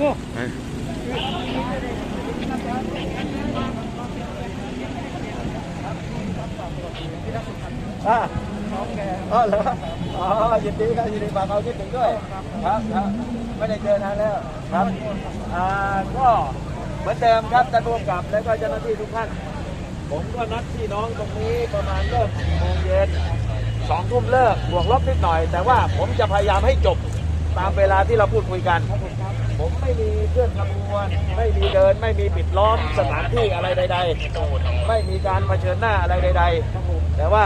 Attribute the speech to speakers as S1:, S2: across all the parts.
S1: อ้
S2: อ่าอ๋อเหรออ๋อยินดีครับยินดีฝากเขาคิดถึงด้วยครับครับไม่ได้เจอนานแล้วครับอ่าก็เหมือนเดิมครับท่านผู้กำกับและก็เจ้าหน้าที่ทุกท่าน ผมก็นัดพี่น้องตรงนี้ประมาณเริ่ม4โมงเย็นสองทุ่มเลิกบวกลบนิดหน่อย แต่ว่าผมจะพยายามให้จบ ตามเวลาที่เราพูดคุยกัน ผมไม่มีเคลื่อนขบวนไม่มีเดิน ไม่มีปิดล้อมสถานที่อะไรใด ๆ ไม่มีการเผชิญหน้าอะไรใด ๆ แต่ว่า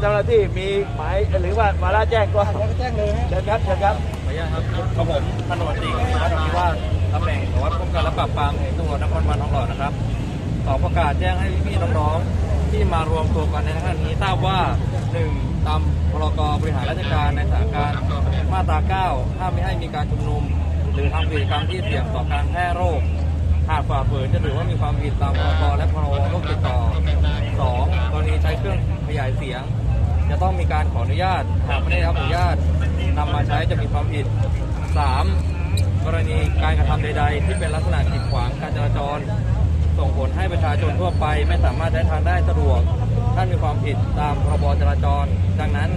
S2: เจ้าหน้าที่มีหมายหรือว่าวาระแจ้งก็แจ้งเลยเชิญครับเชิญครับ
S3: ขออนุญาตครับกับผมพันตำรวจตรีกฤษณะพิวาตำแหน่งสารวัสดิ์ป้องกันและปราบปรามตำรวจนครบาลทองหล่อนะครับขอประกาศแจ้งให้พี่ๆน้องๆ ที่มารวมตัวกันในครั้งนี้ทราบว่า 1. ตามพรกบริหารราชการในสถานการณ์มาตรา 9 ห้ามไม่ให้มีการชุมนุม หรือทำกิจกรรมที่เสี่ยงต่อการแพร่โรค หากฝ่าฝืนจะถือว่ามีความผิดตามพรกและพรบโรคติดต่อ 2. กรณีใช้เครื่องขยายเสียง จะต้องมีการขออนุญาต หากไม่ได้รับอนุญาตนำมาใช้จะมีความผิด 3. กรณีการกระทำใด ๆ ที่เป็นลักษณะกีดขวางการจราจร ส่งผลให้ประชาชนทั่วไปไม่สามารถได้ทางได้สะดวก ท่านมีความผิดตามพรบจราจร ดังนั้น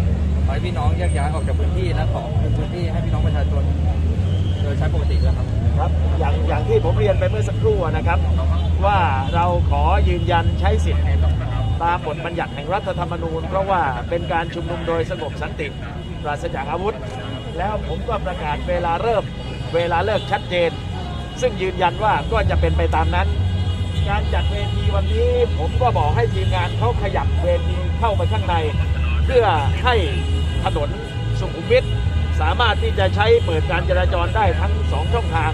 S3: ขอให้พี่น้องแยกย้ายออกจากพื้นที่และขอคืนพื้นที่ให้พี่น้องประชาชน โดยใช้ปกติด้วยครับ
S2: ครับอย่างอย่างที่ผมเรียนไปเมื่อสักครู่นะครับ ว่าเราขอยืนยันใช้สิทธิ์ตามบทบัญญัติแห่งรัฐธรรมนูญ เพราะว่าเป็นการชุมนุมโดยสงบสันติปราศจากอาวุธ แล้วผมก็ประกาศเวลาเริ่ม เวลาเลิกชัดเจน ซึ่งยืนยันว่าก็จะเป็นไปตามนั้น การจัดเวทีวันนี้ผมก็บอกให้ทีมงานเขาขยับเวทีเข้าไปข้างใน เพื่อให้ถนนสุขุมวิทสามารถที่จะใช้เปิดการจราจรได้ทั้งสองช่องทาง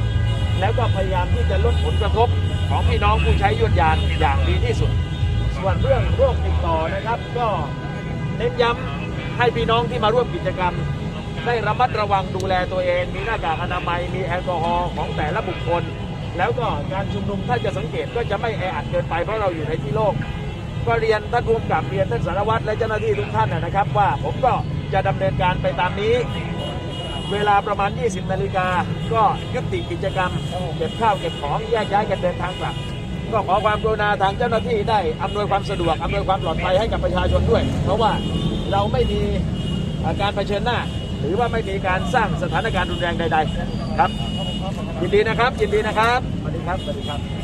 S2: แล้วก็พยายามที่จะลดผลกระทบของพี่น้องผู้ใช้ยวดยานอย่างดีที่สุด ส่วนเรื่องโรคติดต่อนะครับ ก็เน้นย้ำให้พี่น้องที่มาร่วมกิจกรรม ได้ระมัดระวังดูแลตัวเอง มีหน้ากากอนามัยมีแอลกอฮอล์ของแต่ละบุคคล แล้วก็การชุมนุมถ้าจะสังเกตก็จะไม่แออัดเกินไปเพราะเราอยู่ในที่โล่งก็เรียนท่านผู้กำกับเรียนท่านสารวัตรและเจ้าหน้าที่ทุกท่านนะครับ ว่าผมก็จะดำเนินการไปตามนี้ เวลาประมาณ 20 นาฬิกาก็ยุติกิจกรรมเก็บข้าวเก็บของแยกย้ายกันเดินทางกลับก็ขอความกรุณาทางเจ้าหน้าที่ได้อำนวยความสะดวกอำนวยความปลอดภัยให้กับประชาชนด้วย เพราะว่าเราไม่มีอาการเผชิญหน้า หรือว่าไม่มีการสร้างสถานการณ์รุนแรงใด ๆ ครับยินดีนะครับยินดีนะครับสวัสดีครับสวัสดีครับ